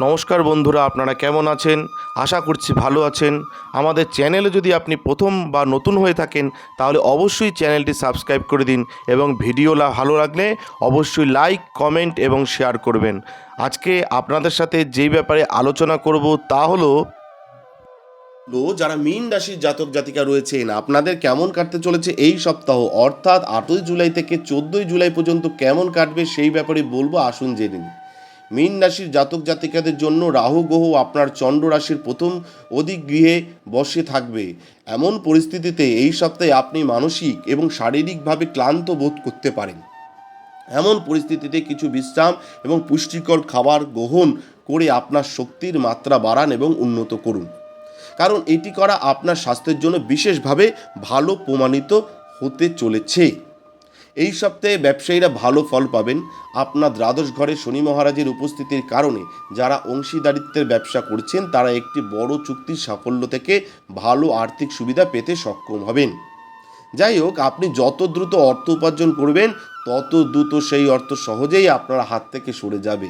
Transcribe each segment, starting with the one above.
নমস্কার বন্ধুরা, আপনারা কেমন আছেন? আশা করছি ভালো আছেন। আমাদের চ্যানেলে যদি আপনি প্রথম বা নতুন হয়ে থাকেন, তাহলে অবশ্যই চ্যানেলটি সাবস্ক্রাইব করে দিন এবং ভিডিওলা ভালো লাগলে অবশ্যই লাইক, কমেন্ট এবং শেয়ার করবেন। আজকে আপনাদের সাথে যেই ব্যাপারে আলোচনা করব তা হলো যারা মীন রাশির জাতক জাতিকা রয়েছেন, আপনাদের কেমন কাটতে চলেছে এই সপ্তাহ? অর্থাৎ আটই জুলাই থেকে চোদ্দই জুলাই পর্যন্ত কেমন কাটবে সেই ব্যাপারে বলব, আসুন জেনে নিন মীন রাশির জাতক জাতিকাদের জন্য রাহু গ্রহ আপনার চন্দ্র রাশির প্রথম অধিক গৃহে বসে থাকবে। এমন পরিস্থিতিতে এই সপ্তাহে আপনি মানসিক এবং শারীরিকভাবে ক্লান্ত বোধ করতে পারেন। এমন পরিস্থিতিতে কিছু বিশ্রাম এবং পুষ্টিকর খাবার গ্রহণ করে আপনার শক্তির মাত্রা বাড়ান এবং উন্নত করুন। কারণ এটি করা আপনার স্বাস্থ্যের জন্য বিশেষভাবে ভালো প্রমাণিত হতে চলেছে। এই সপ্তাহে ব্যবসায়ীরা ভালো ফল পাবেন। আপনার দ্বাদশ ঘরে শনি মহারাজের উপস্থিতির কারণে যারা অংশীদারিত্বের ব্যবসা করছেন, তারা একটি বড় চুক্তির সাফল্য থেকে ভালো আর্থিক সুবিধা পেতে সক্ষম হবেন। যাই হোক, আপনি যত দ্রুত অর্থ উপার্জন করবেন, তত দ্রুত সেই অর্থ সহজেই আপনার হাত থেকে সরে যাবে।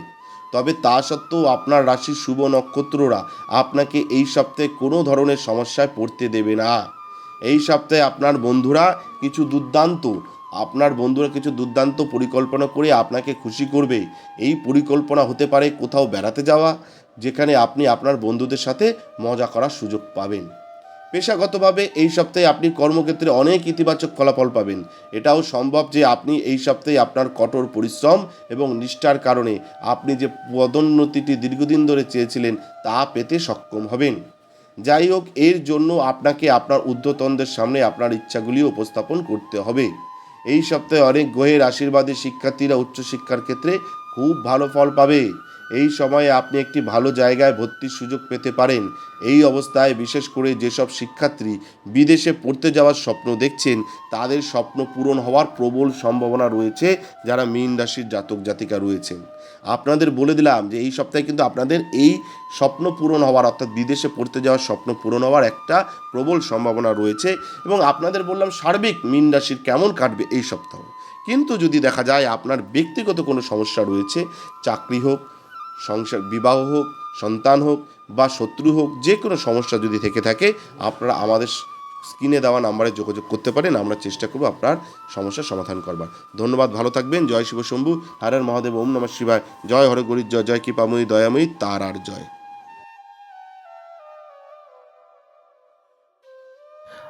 তবে তা সত্ত্বেও আপনার রাশির শুভ নক্ষত্ররা আপনাকে এই সপ্তাহে কোনো ধরনের সমস্যায় পড়তে দেবে না। এই সপ্তাহে আপনার বন্ধুরা কিছু দুর্দান্ত আপনার বন্ধুরা কিছু দুর্দান্ত পরিকল্পনা করে আপনাকে খুশি করবে। এই পরিকল্পনা হতে পারে কোথাও বেড়াতে যাওয়া, যেখানে আপনি আপনার বন্ধুদের সাথে মজা করার সুযোগ পাবেন। পেশাগতভাবে এই সপ্তাহে আপনি কর্মক্ষেত্রে অনেক ইতিবাচক ফলাফল পাবেন। এটাও সম্ভব যে আপনি এই সপ্তাহে আপনার কঠোর পরিশ্রম এবং নিষ্ঠার কারণে আপনি যে পদোন্নতিটি দীর্ঘদিন ধরে চেয়েছিলেন তা পেতে সক্ষম হবেন। যাই হোক, এর জন্য আপনাকে আপনার ঊর্ধ্বতনদের সামনে আপনার ইচ্ছাগুলি উপস্থাপন করতে হবে। এই সপ্তাহে অনেক গ্রহের আশীর্বাদে শিক্ষার্থীরা উচ্চশিক্ষার ক্ষেত্রে খুব ভালো ফল পাবে। এই সময়ে আপনি একটি ভালো জায়গায় ভর্তির সুযোগ পেতে পারেন। এই অবস্থায় বিশেষ করে যেসব শিক্ষার্থী বিদেশে পড়তে যাওয়ার স্বপ্ন দেখছেন, তাদের স্বপ্ন পূরণ হওয়ার প্রবল সম্ভাবনা রয়েছে যারা মীন রাশির জাতক জাতিকা রয়েছেন। আপনাদের বলে দিলাম যে এই সপ্তাহে কিন্তু আপনাদের এই স্বপ্ন পূরণ হওয়ার অর্থাৎ বিদেশে পড়তে যাওয়ার স্বপ্ন পূরণ হওয়ার একটা প্রবল সম্ভাবনা রয়েছে এবং আপনাদের বললাম সার্বিক মীন রাশির কেমন কাটবে এই সপ্তাহ। কিন্তু যদি দেখা যায় আপনার ব্যক্তিগত কোনো সমস্যা রয়েছে, চাকরি হোক সংসার, বিবাহ হোক, সন্তান হোক বা শত্রু হোক, যে কোনো সমস্যা যদি থেকে থাকে, আপনারা আমাদের স্ক্রিনে দেওয়া নাম্বারে যোগাযোগ করতে পারেন। আমরা চেষ্টা করব আপনার সমস্যার সমাধান করবার। ধন্যবাদ, ভালো থাকবেন। জয় শিব শম্ভু হারার মহাদেব, ওম নমঃ শিবায়। জয় হরে গরিব, জয় জয় কৃপাময়ী দয়াময়ী তার আর জয়।